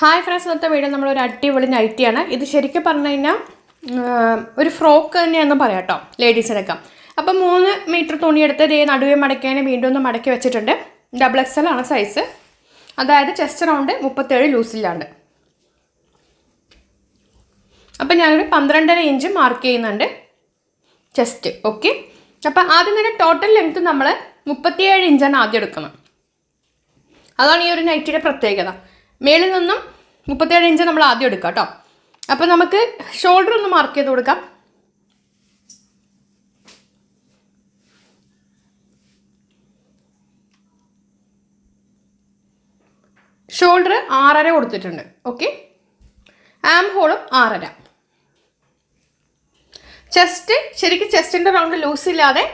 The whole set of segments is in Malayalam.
ഹായ് ഫ്രണ്ട്സ് ഇന്നത്തെ വീഡിയോ നമ്മളൊരു അടിപൊളി നൈറ്റിയാണ് ഇത് ശരിക്കും പറഞ്ഞു കഴിഞ്ഞാൽ ഒരു ഫ്രോക്ക് തന്നെയാണെന്ന് പറയാം കേട്ടോ ലേഡീസിനൊക്കെ അപ്പം മൂന്ന് മീറ്റർ തുണിയെടുത്ത് ഇതേ നടുവേ മടക്കാനും വീണ്ടും ഒന്ന് മടക്കി വെച്ചിട്ടുണ്ട്. ഡബിൾ എക്സ് എൽ ആണ് സൈസ് അതായത് ചെസ്റ്റ് റൗണ്ട് മുപ്പത്തേഴ് ലൂസിലാണ് അപ്പം ഞാനൊരു പന്ത്രണ്ടര ഇഞ്ച് മാർക്ക് ചെയ്യുന്നുണ്ട് ചെസ്റ്റ് ഓക്കെ അപ്പം ആദ്യം തന്നെ ടോട്ടൽ ലെങ്ത്ത് നമ്മൾ മുപ്പത്തിയേഴ് ഇഞ്ചാണ് ആദ്യം എടുക്കുന്നത്. അതാണ് ഈ ഒരു നൈറ്റിയുടെ പ്രത്യേകത. മേളിൽ നിന്നും മുപ്പത്തേഴ് ഇഞ്ച് നമ്മൾ ആദ്യം എടുക്കുക കേട്ടോ. അപ്പം നമുക്ക് ഷോൾഡർ ഒന്ന് മാർക്ക് ചെയ്ത് കൊടുക്കാം. ഷോൾഡർ ആറര കൊടുത്തിട്ടുണ്ട്. ഓക്കെ ആം ഹോളും ആറര. ചെസ്റ്റ് ശരിക്കും ചെസ്റ്റിന്റെ റൗണ്ട് ലൂസ് ഇല്ലാതെ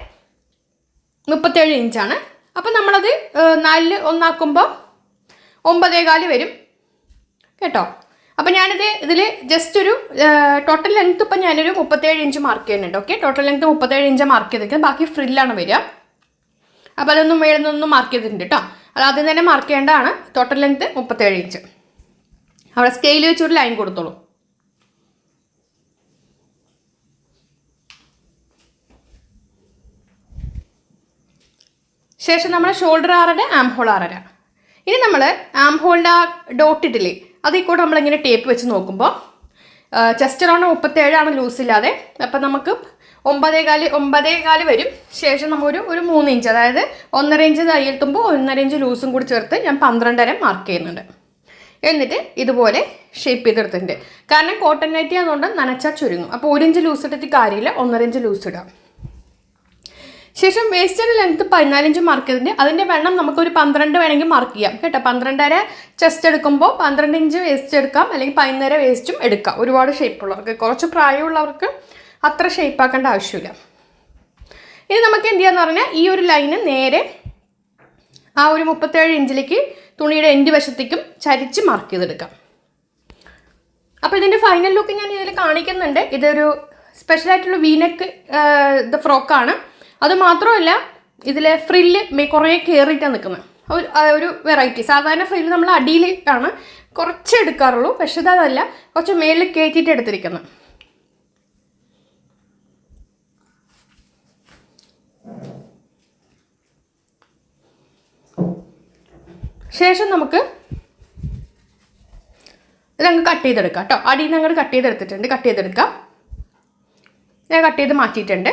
മുപ്പത്തേഴ് ഇഞ്ചാണ് അപ്പം നമ്മളത് നാലിൽ ഒന്നാക്കുമ്പോൾ ഒമ്പതേകാൽ വരും. കേട്ടോ? അപ്പം ഞാനിത് ഇതിൽ ജസ്റ്റ് ഒരു ടോട്ടൽ ലെങ്ത് ഇപ്പം ഞാനൊരു മുപ്പത്തേഴ് ഇഞ്ച് മാർക്ക് ചെയ്യുന്നുണ്ട് ഓക്കെ ടോട്ടൽ ലെങ്ത് മുപ്പത്തേഴ് ഇഞ്ച് മാർക്ക് ചെയ്തിരിക്കുന്നത്. ബാക്കി ഫ്രില്ലാണ് വരിക. അപ്പോൾ അതൊന്നും മേളിൽ നിന്നൊന്നും മാർക്ക് ചെയ്തിട്ടുണ്ട് കേട്ടോ. അത് ആദ്യം തന്നെ മാർക്ക് ചെയ്യേണ്ടതാണ്. ടോട്ടൽ ലെങ്ത് മുപ്പത്തേഴ് ഇഞ്ച് അവിടെ സ്കെയിൽ വെച്ചൊരു ലൈൻ കൊടുത്തോളൂ. ശേഷം നമ്മൾ ഷോൾഡർ ആറര ആം ഹോൾ ആറര ഇനി നമ്മൾ ആം ഹോളിന്റെ ആ ഡോട്ട് ഇട്ടില്ലേ? അതിൽ കൂടെ നമ്മളിങ്ങനെ ടേപ്പ് വെച്ച് നോക്കുമ്പോൾ ചെസ്റ്റ് റൗണ്ട് മുപ്പത്തേഴാണ് ലൂസ് ഇല്ലാതെ. അപ്പം നമുക്ക് ഒമ്പതേ കാൽ ഒമ്പതേ കാൽ വരും. ശേഷം നമ്മൊരു ഒരു മൂന്ന് ഇഞ്ച് അതായത് ഒന്നര ഇഞ്ച് തയ്യെത്തുമ്പോൾ ഒന്നര ഇഞ്ച് ലൂസും കൂടി ചേർത്ത് ഞാൻ പന്ത്രണ്ടര മാർക്ക് ചെയ്യുന്നുണ്ട്. എന്നിട്ട് ഇതുപോലെ ഷേപ്പ് ചെയ്തെടുത്തിട്ടുണ്ട്. കാരണം കോട്ടൺ നൈറ്റി ആയതുകൊണ്ട് നനച്ചാൽ ചുരുങ്ങും. അപ്പോൾ ഒരു ഇഞ്ച് ലൂസ് ഇട്ടിട്ട് കാര്യമില്ല ഒന്നര ഇഞ്ച് ലൂസ് ഇടാം. ശേഷം വേസ്റ്റിന്റെ ലെങ്ത് പതിനാലിഞ്ച് മാർക്ക് ചെയ്തിട്ടുണ്ട്. അതിന്റെ വെണ്ണം നമുക്കൊരു പന്ത്രണ്ട് വേണമെങ്കിൽ മാർക്ക് ചെയ്യാം. കേട്ടോ? പന്ത്രണ്ടര ചെസ്റ്റ് എടുക്കുമ്പോൾ പന്ത്രണ്ട് ഇഞ്ച് വേസ്റ്റ് എടുക്കാം. അല്ലെങ്കിൽ പതിനര വേസ്റ്റും എടുക്കാം. ഒരുപാട് ഷേപ്പ് ഉള്ളവർക്ക്. കുറച്ച് പ്രായമുള്ളവർക്ക് അത്ര ഷേപ്പ് ആക്കേണ്ട ആവശ്യമില്ല. ഇനി നമുക്ക് എന്ത് ചെയ്യാന്ന് പറഞ്ഞാൽ ഈ ഒരു ലൈന് നേരെ ആ ഒരു മുപ്പത്തേഴ് ഇഞ്ചിലേക്ക് തുണിയുടെ എന്റെ വശത്തേക്കും ചരിച്ച് മാർക്ക് ചെയ്തെടുക്കാം. അപ്പോൾ ഇതിന്റെ ഫൈനൽ ലുക്ക് ഞാൻ ഇതിൽ കാണിക്കുന്നുണ്ട്. ഇതൊരു സ്പെഷ്യലായിട്ടുള്ള വീനക്ക് ഫ്രോക്കാണ് അത് മാത്രമല്ല ഇതിലെ ഫ്രില്ല് കുറേ കയറിയിട്ടാണ് നിൽക്കുന്നത് ഒരു വെറൈറ്റി സാധാരണ ഫ്രില്ല് നമ്മൾ അടിയിൽ ആണ് കുറച്ച് എടുക്കാറുള്ളൂ പക്ഷെ ഇതല്ല കുറച്ച് മേലിൽ കയറ്റിയിട്ട് എടുത്തിരിക്കുന്നത് ശേഷം നമുക്ക് ഇതങ്ങ് കട്ട് ചെയ്തെടുക്കാം കേട്ടോ. അടിയിൽ നിന്ന് അങ്ങോട്ട് കട്ട് ചെയ്തെടുത്തിട്ടുണ്ട് കട്ട് ചെയ്തെടുക്കാം. ഞാൻ കട്ട് ചെയ്ത് മാറ്റിയിട്ടുണ്ട്.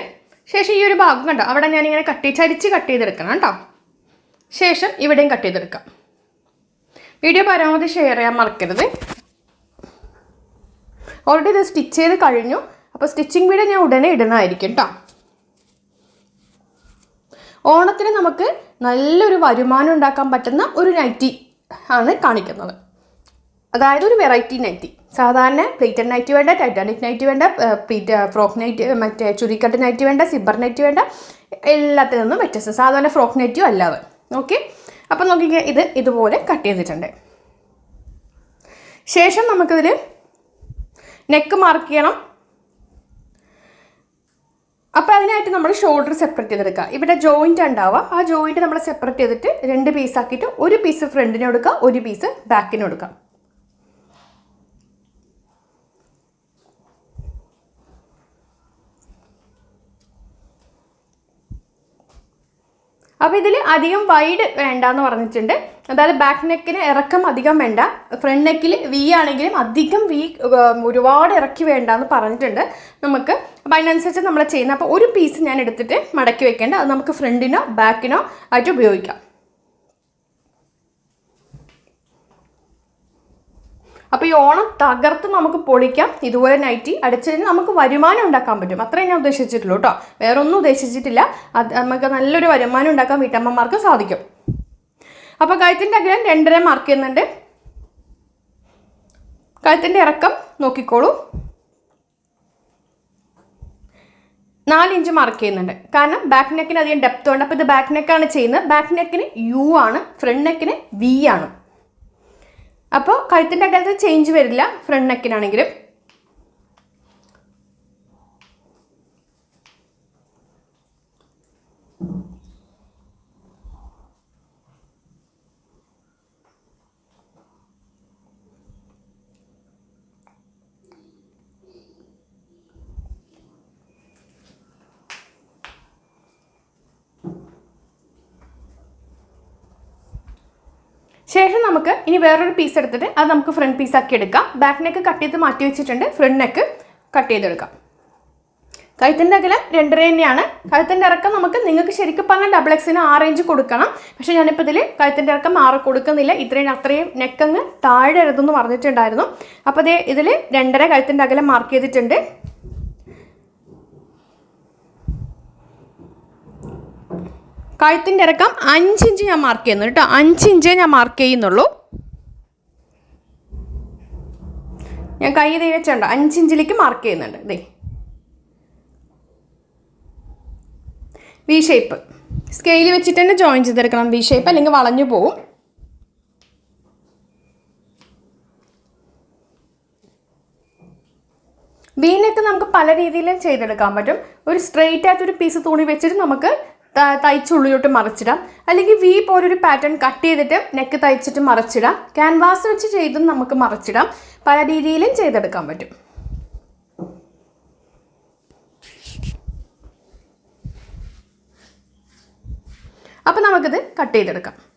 ശേഷം ഈ ഒരു ഭാഗം കണ്ടോ? അവിടെ ഞാനിങ്ങനെ കട്ട് ചരിച്ച് കട്ട് ചെയ്തെടുക്കണം കേട്ടോ. ശേഷം ഇവിടെയും കട്ട് ചെയ്തെടുക്കാം. വീഡിയോ പരമാവധി ഷെയർ ചെയ്യാൻ മറക്കരുത്. ഓൾറെഡി ഇത് സ്റ്റിച്ച് ചെയ്ത് കഴിഞ്ഞു. അപ്പോൾ സ്റ്റിച്ചിങ് വീഡിയോ ഞാൻ ഉടനെ ഇടുന്നതായിരിക്കും കേട്ടോ. ഓണത്തിന് നമുക്ക് നല്ലൊരു വരുമാനം ഉണ്ടാക്കാൻ പറ്റുന്ന ഒരു നൈറ്റി ആണ് കാണിക്കുന്നത്. അതായത് ഒരു വെറൈറ്റി നൈറ്റി സാധാരണ പ്ലേറ്റഡ് നൈറ്റി വേണ്ട ടൈറ്റാനിക് നൈറ്റി വേണ്ട ഫ്രോക്ക് നൈറ്റ് മറ്റേ ചുരിക്കട്ട് നൈറ്റി വേണ്ട സിബർ നൈറ്റി വേണ്ട എല്ലാത്തിൽ നിന്നും വ്യത്യസ്തം. സാധാരണ ഫ്രോക്ക് നൈറ്റിയും അല്ലാതെ ഓക്കെ അപ്പം നോക്കിക്കുക ഇത് ഇതുപോലെ കട്ട് ചെയ്തിട്ടുണ്ട്. ശേഷം നമുക്കിതിൽ നെക്ക് മാർക്ക് ചെയ്യണം. അപ്പോൾ അതിനായിട്ട് നമ്മൾ ഷോൾഡർ സെപ്പറേറ്റ് ചെയ്തെടുക്കുക. ഇവിടെ ജോയിന്റ് ഉണ്ടാവുക. ആ ജോയിന്റ് നമ്മൾ സെപ്പറേറ്റ് ചെയ്തിട്ട് രണ്ട് പീസ് ആക്കിയിട്ട് ഒരു പീസ് ഫ്രണ്ടിന് കൊടുക്കുക ഒരു പീസ് ബാക്കിന് കൊടുക്കുക അപ്പോൾ ഇതിൽ അധികം വൈഡ് വേണ്ട എന്ന് പറഞ്ഞിട്ടുണ്ട്. അതായത് ബാക്ക് നെക്കിന് ഇറക്കം അധികം വേണ്ട. ഫ്രണ്ട് നെക്കിൽ വി ആണെങ്കിലും അധികം വി ഒരുപാട് ഇറക്കി വേണ്ട എന്ന് പറഞ്ഞിട്ടുണ്ട് നമുക്ക്. അപ്പോൾ അതിനനുസരിച്ച് നമ്മൾ ചെയ്യുന്നത് അപ്പോൾ ഒരു പീസ് ഞാൻ എടുത്തിട്ട് മടക്കി വെക്കേണ്ട. അത് നമുക്ക് ഫ്രണ്ടിനോ ബാക്കിനോ ആയിട്ട് ഉപയോഗിക്കാം. അപ്പോൾ ഈ ഓണം തകർത്ത് നമുക്ക് പൊളിക്കാം. ഇതുപോലെ നൈറ്റി അടിച്ചതിന് നമുക്ക് വരുമാനം ഉണ്ടാക്കാൻ പറ്റും. അത്രയും ഞാൻ ഉദ്ദേശിച്ചിട്ടുള്ളൂ കേട്ടോ വേറെ ഒന്നും ഉദ്ദേശിച്ചിട്ടില്ല. അത് നമുക്ക് നല്ലൊരു വരുമാനം ഉണ്ടാക്കാൻ വീട്ടമ്മമാർക്ക് സാധിക്കും. അപ്പോൾ കഴുത്തിന്റെ അഗ്രഹം രണ്ടര മാർക്ക് ചെയ്യുന്നുണ്ട്. കഴുത്തിന്റെ ഇറക്കം നോക്കിക്കോളൂ. നാലിഞ്ച് മാർക്ക് ചെയ്യുന്നുണ്ട്. കാരണം ബാക്ക് നെക്കിന് അധികം ഡെപ്ത് ഉണ്ട്. അപ്പോൾ ഇത് ബാക്ക് നെക്കാണ് ചെയ്യുന്നത്. ബാക്ക് നെക്കിന് യു ആണ്. ഫ്രണ്ട് നെക്കിന് വി ആണ്. അപ്പോൾ കഴുത്തിന്റെ അകത്ത് ചേഞ്ച് വരില്ല ഫ്രണ്ട് നെക്കിനാണെങ്കിലും ശേഷം നമുക്ക് ഇനി വേറൊരു പീസ് എടുത്തിട്ട് അത് നമുക്ക് ഫ്രണ്ട് പീസാക്കി എടുക്കാം. ബാക്ക് നെക്ക് കട്ട് ചെയ്ത് മാറ്റി വെച്ചിട്ടുണ്ട്. ഫ്രണ്ട് നെക്ക് കട്ട് ചെയ്തെടുക്കാം. കഴുത്തിന്റെ അകലം രണ്ടര തന്നെയാണ്. കഴുത്തിന്റെ ഇറക്കം നമുക്ക് നിങ്ങൾക്ക് ശരിക്കും പറഞ്ഞാൽ ഡബിൾ എക്സിന് ആറ് ഇഞ്ച് കൊടുക്കണം. പക്ഷേ ഞാനിപ്പോൾ ഇതിൽ കഴുത്തിന്റെ ഇറക്കം ആറ് കൊടുക്കുന്നില്ല. ഇത്രയും അത്രയും നെക്കങ്ങ് താഴെ എഴുതുമെന്ന് പറഞ്ഞിട്ടുണ്ടായിരുന്നു. അപ്പോൾ അതേ ഇതിൽ രണ്ടര കഴുത്തിന്റെ അകലം മാർക്ക് ചെയ്തിട്ടുണ്ട്. കഴുത്തിന്റെ ഇറക്കം അഞ്ചിഞ്ച് ഞാൻ മാർക്ക് ചെയ്യുന്നു കേട്ടോ. അഞ്ചിഞ്ച് ഞാൻ മാർക്ക് ചെയ്യുന്നുള്ളൂ. ഞാൻ കൈ ദേ വെച്ചുണ്ട് അഞ്ചിഞ്ചിലേക്ക് മാർക്ക് ചെയ്യുന്നുണ്ട്. ദേ. വി ഷേപ്പ് സ്കെയിൽ വെച്ചിട്ട് തന്നെ ജോയിൻ ചെയ്തെടുക്കണം. വി ഷേപ്പ് അല്ലെങ്കിൽ വളഞ്ഞു പോവും. വീനൊക്കെ നമുക്ക് പല രീതിയിലും ചെയ്തെടുക്കാൻ പറ്റും. ഒരു സ്ട്രെയിറ്റ് ആയിട്ടൊരു പീസ് തുണി വെച്ചിട്ട് നമുക്ക് തയ്ച്ചുള്ളിലോട്ട് മറിച്ചിടാം. അല്ലെങ്കിൽ വി പോലൊരു പാറ്റേൺ കട്ട് ചെയ്തിട്ട് നെക്ക് തയ്ച്ചിട്ട് മറിച്ചിടാം. ക്യാൻവാസ് വെച്ച് ചെയ്തും നമുക്ക് മറിച്ചിടാം. പല രീതിയിലും ചെയ്തെടുക്കാൻ പറ്റും. അപ്പം നമുക്കിത് കട്ട് ചെയ്തെടുക്കാം.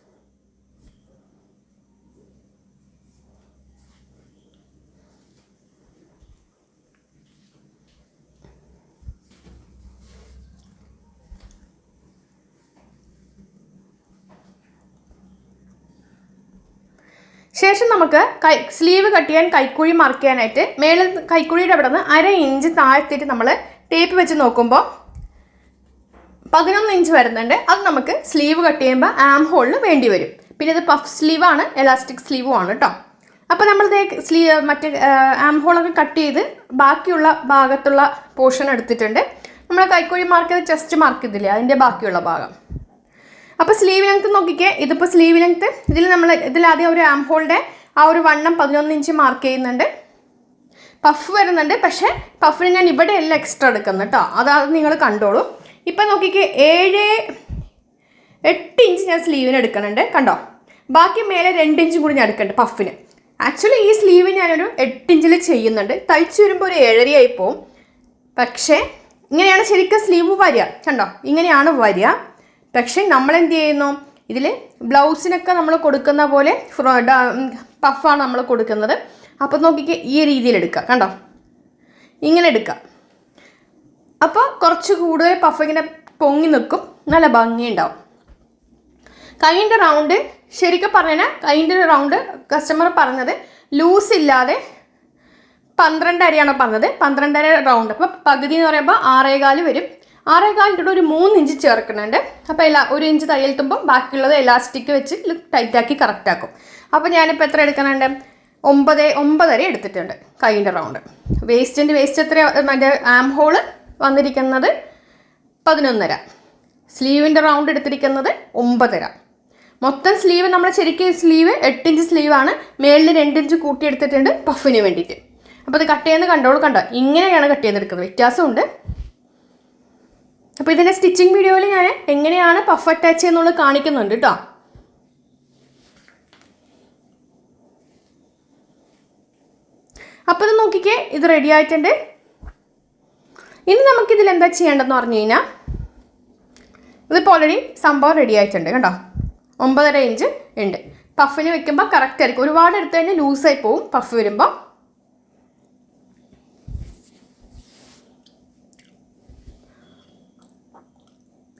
ശേഷം നമുക്ക് കൈ സ്ലീവ് കട്ട് ചെയ്യാൻ കൈക്കുഴി മാർക്ക് ചെയ്യാനായിട്ട് മേളിൽ കൈക്കുഴിയുടെ അവിടെ നിന്ന് അര ഇഞ്ച് താഴ്ത്തിയിട്ട് നമ്മൾ ടേപ്പ് വെച്ച് നോക്കുമ്പോൾ പതിനൊന്ന് ഇഞ്ച് വരുന്നുണ്ട്. അത് നമുക്ക് സ്ലീവ് കട്ട് ചെയ്യുമ്പോൾ ആം ഹോളിന് വേണ്ടി വരും. പിന്നെ ഇത് പഫ് സ്ലീവാണ് എലാസ്റ്റിക് സ്ലീവും ആണ് കേട്ടോ അപ്പോൾ നമ്മൾ സ്ലീവ് മറ്റേ ആം ഹോളൊക്കെ കട്ട് ചെയ്ത് ബാക്കിയുള്ള ഭാഗത്തുള്ള പോർഷൻ എടുത്തിട്ടുണ്ട്. നമ്മൾ കൈക്കുഴി മാർക്ക് ചെയ്ത് ചെസ്റ്റ് മാർക്ക് ചെയ്തില്ലേ അതിന്റെ ബാക്കിയുള്ള ഭാഗം. അപ്പോൾ സ്ലീവ് ലെങ്ത് നോക്കിക്കേ. ഇതിപ്പോൾ സ്ലീവ് ലെങ്ത് ഇതിൽ നമ്മൾ ഇതിലാദ്യം ഒരു ആം ഹോളിന്റെ ആ ഒരു വണ്ണം പതിനൊന്ന് ഇഞ്ച് മാർക്ക് ചെയ്യുന്നുണ്ട്. പഫ് വരുന്നുണ്ട്. പക്ഷേ പഫിന് ഞാൻ ഇവിടെ എല്ലാം എക്സ്ട്രാ എടുക്കുന്നു കേട്ടോ അതാ നിങ്ങൾ കണ്ടോളൂ. ഇപ്പം നോക്കിക്കേ ഏഴ് എട്ട് ഇഞ്ച് ഞാൻ സ്ലീവിന് എടുക്കുന്നുണ്ട്. കണ്ടോ? ബാക്കി മേലെ രണ്ട് ഇഞ്ചും കൂടി ഞാൻ എടുക്കുന്നുണ്ട് പഫിന് ആക്ച്വലി ഈ സ്ലീവ് ഞാനൊരു എട്ട് ഇഞ്ചിൽ ചെയ്യുന്നുണ്ട്. തയ്ച്ചു വരുമ്പോൾ ഒരു ഏഴരയായി പോവും. പക്ഷേ ഇങ്ങനെയാണ് ശരിക്കും സ്ലീവ് വരിക. കണ്ടോ? ഇങ്ങനെയാണ് വരിക. പക്ഷേ നമ്മൾ എന്ത് ചെയ്യുന്നു ഇതിൽ ബ്ലൗസിനൊക്കെ നമ്മൾ കൊടുക്കുന്ന പോലെ പഫാണ് നമ്മൾ കൊടുക്കുന്നത്. അപ്പോൾ നോക്കിക്കേ ഈ രീതിയിൽ എടുക്കുക കണ്ടോ? ഇങ്ങനെ എടുക്കുക അപ്പോൾ കുറച്ച് കൂടുതൽ പഫ് ഇങ്ങനെ പൊങ്ങി നിൽക്കും. നല്ല ഭംഗിയുണ്ടാവും. കൈന്റെ റൗണ്ട് ശരിക്കും പറഞ്ഞാൽ കൈന്റെ റൗണ്ട് കസ്റ്റമർ പറഞ്ഞത് ലൂസ് ഇല്ലാതെ പന്ത്രണ്ടരയാണ് പറഞ്ഞത്. പന്ത്രണ്ടര റൗണ്ട് അപ്പോൾ പകുതി എന്ന് പറയുമ്പോൾ ആറേകാൽ വരും. ആറേകാലിന്റെ ഒരു മൂന്ന് ഇഞ്ച് ചേർക്കുന്നുണ്ട്. അപ്പോൾ എല്ലാ ഒരു ഇഞ്ച് തയ്യൽത്തുമ്പോൾ ബാക്കിയുള്ളത് എലാസ്റ്റിക് വെച്ച് ടൈറ്റാക്കി കറക്റ്റാക്കും അപ്പോൾ ഞാനിപ്പോൾ എത്ര എടുക്കുന്നുണ്ട്? ഒമ്പത് ഒമ്പതര എടുത്തിട്ടുണ്ട് കൈന്റെ റൗണ്ട് വേസ്റ്റിന്റെ വേസ്റ്റ് എത്ര മറ്റേ ആം ഹോൾ വന്നിരിക്കുന്നത് പതിനൊന്നര. സ്ലീവിന്റെ റൗണ്ട് എടുത്തിരിക്കുന്നത് ഒമ്പതര. മൊത്തം സ്ലീവ് നമ്മൾ ശരിക്കും സ്ലീവ് എട്ടിഞ്ച് സ്ലീവാണ് മേളിൽ രണ്ടിഞ്ച് കൂട്ടിയെടുത്തിട്ടുണ്ട് പഫിന് വേണ്ടിയിട്ട്. അപ്പോൾ ഇത് കട്ട് ചെയ്യുന്ന കണ്ടോളൂ കണ്ടോ? ഇങ്ങനെയാണ് കട്ട് ചെയ്തെടുക്കുന്നത് വ്യത്യാസമുണ്ട്. അപ്പോൾ ഇതിന്റെ സ്റ്റിച്ചിങ് വീഡിയോയിൽ ഞാൻ എങ്ങനെയാണ് പഫ് അറ്റാച്ച് ചെയ്യുന്നുള്ളത് കാണിക്കുന്നുണ്ട് കേട്ടോ അപ്പോൾ ഇത് നോക്കിക്കേ ഇത് റെഡി ആയിട്ടുണ്ട്. ഇനി നമുക്കിതിൽ എന്താ ചെയ്യേണ്ടതെന്ന് പറഞ്ഞു കഴിഞ്ഞാൽ ഇതിപ്പോൾ ഓൾറെഡി സംഭവം റെഡി ആയിട്ടുണ്ട് കേട്ടോ ഒമ്പതര ഇഞ്ച് ഉണ്ട്. പഫിന് വെക്കുമ്പോൾ കറക്റ്റ് ആയിരിക്കും. ഒരുപാട് എടുത്തു കഴിഞ്ഞാൽ ലൂസായി പോവും. പഫ് വരുമ്പോൾ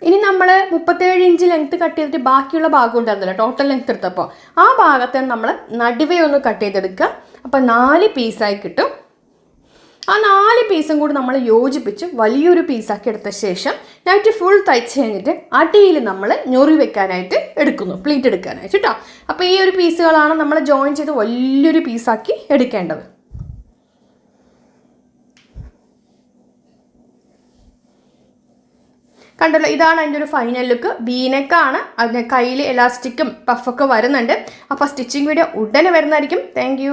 ഇനി നമ്മൾ മുപ്പത്തേഴ് ഇഞ്ച് ലെങ്ത്ത് കട്ട് ചെയ്തിട്ട് ബാക്കിയുള്ള ഭാഗം ഉണ്ടായിരുന്നല്ലോ ടോട്ടൽ ലെങ്ത്ത് എടുത്തപ്പോൾ ആ ഭാഗത്തെ നമ്മൾ നടുവേ ഒന്ന് കട്ട് ചെയ്തെടുക്കുക അപ്പോൾ നാല് പീസായി കിട്ടും. ആ നാല് പീസും കൂടി നമ്മൾ യോജിപ്പിച്ച് വലിയൊരു പീസാക്കി എടുത്ത ശേഷം നൈറ്റ് ഫുൾ തയ്ച്ച് കഴിഞ്ഞിട്ട് അടിയിൽ നമ്മൾ ഞൊറി വെക്കാനായിട്ട് എടുക്കുന്നു പ്ലീറ്റ് എടുക്കാനായിട്ട് കേട്ടോ. അപ്പോൾ ഈ ഒരു പീസുകളാണ് നമ്മൾ ജോയിൻ ചെയ്ത് വലിയൊരു പീസാക്കി എടുക്കേണ്ടത്. കണ്ടല്ലോ ഇതാണ് അതിന്റെ ഒരു ഫൈനൽ ലുക്ക് ബീനെക്കാണ് അതിന് കയ്യിൽ എലാസ്റ്റിക്കും പഫൊക്കെ വരുന്നുണ്ട്. അപ്പോൾ സ്റ്റിച്ചിങ് വീഡിയോ ഉടനെ വരുന്നതായിരിക്കും. താങ്ക്